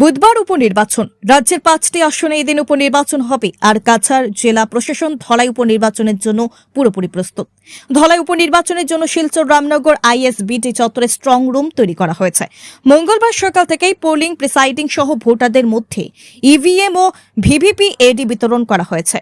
বুধবার উপনির্বাচন। রাজ্যের পাঁচটি আসনে এদিন উপনির্বাচন হবে, আর কাছাড় জেলা প্রশাসন ধলাই উপনির্বাচনের জন্য পুরোপুরি প্রস্তুত। ধলাই উপনির্বাচনের জন্য শিলচর, রামনগর, আইএসবিটি চত্বরে স্ট্রং রুম তৈরি করা হয়েছে। মঙ্গলবার সকাল থেকেই পোলিং প্রিসাইডিং সহ ভোটারদের মধ্যে ইভিএম ও ভিভিপি এডি বিতরণ করা হয়েছে।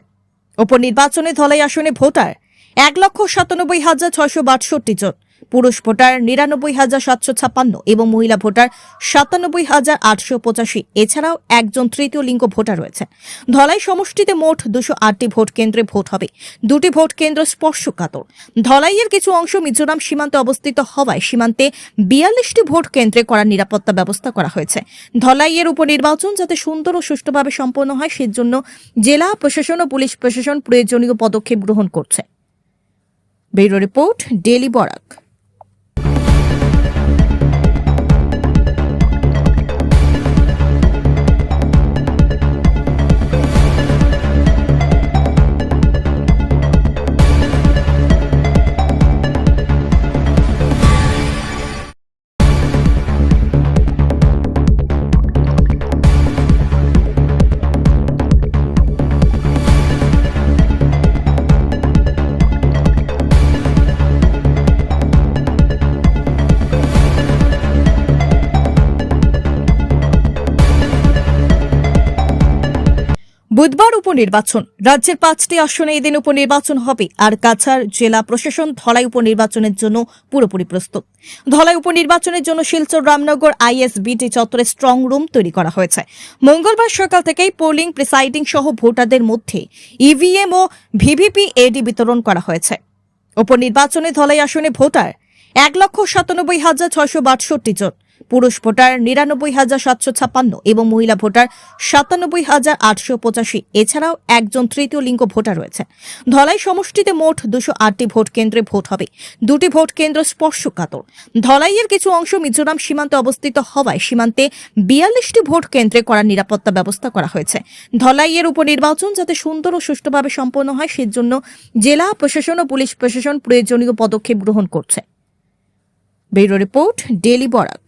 উপনির্বাচনে ধলাই আসনে ভোটার এক লক্ষ সাতানব্বই হাজার ছয়শো বাষট্টি জন। পুরুষ ভোটার নিরানব্বই হাজার সাতশো ছাপ্পান্ন এবং মহিলা ভোটার সাতানব্বই হাজার আটশো পঁচাশি। এছাড়াও একজন তৃতীয় লিঙ্গ ভোটার রয়েছে। ধলাই সমষ্টিতে মোট দুশো আটটি ভোট কেন্দ্রে ভোট হবে। দুটি ভোট কেন্দ্র স্পর্শকাতর। ধলাইয়ের কিছু অংশ মিজোরাম সীমান্তে অবস্থিত হওয়ায় সীমান্তে বিয়াল্লিশটি ভোট কেন্দ্রে করার নিরাপত্তা ব্যবস্থা করা হয়েছে। ধলাইয়ের উপনির্বাচন যাতে সুন্দর ও সুষ্ঠুভাবে সম্পন্ন হয়, সেজন্য জেলা প্রশাসন ও পুলিশ প্রশাসন প্রয়োজনীয় পদক্ষেপ গ্রহণ করছে। Bureau report daily Barak. বুধবার উপনির্বাচন। রাজ্যের পাঁচটি আসনে এদিন উপনির্বাচন হবে। আর কাছাড় জেলা প্রশাসন ধলাই উপনির্বাচনের জন্য পুরোপুরি প্রস্তুত। ধলাই উপনির্বাচনের জন্য শিলচর, রামনগর, আইএসবিটি চত্বরে স্ট্রং রুম তৈরি করা হয়েছে। মঙ্গলবার সকাল থেকেই পোলিং প্রিসাইডিং সহ ভোটারদের মধ্যে ইভিএম ও ভিভিপি এডি বিতরণ করা হয়েছে। উপনির্বাচনে ধলাই আসনে ভোটার এক লক্ষ সাতানব্বই হাজার ছয়শো বাষট্টি জন। পুরুষ ভোটার নিরানব্বই হাজার সাতশো ছাপ্পান্ন এবং মহিলা ভোটার সাতানব্বই হাজার আটশো পঁচাশি। এছাড়াও একজন তৃতীয় লিঙ্গ ভোটার রয়েছে। ধলাই সমষ্টিতে মোট দুশো আটটি ভোট কেন্দ্রে ভোট হবে। দুটি ভোট কেন্দ্র স্পর্শকাতর। ধলাইয়ের কিছু অংশ মিজোরাম সীমান্তে অবস্থিত হওয়ায় সীমান্তে বিয়াল্লিশটি ভোট কেন্দ্রে করা নিরাপত্তা ব্যবস্থা করা হয়েছে। ধলাইয়ের উপনির্বাচন যাতে সুন্দর ও সুষ্ঠুভাবে সম্পন্ন হয়, সেজন্য জেলা প্রশাসন ও পুলিশ প্রশাসন প্রয়োজনীয় পদক্ষেপ গ্রহণ করছে। Bureau report daily Barak.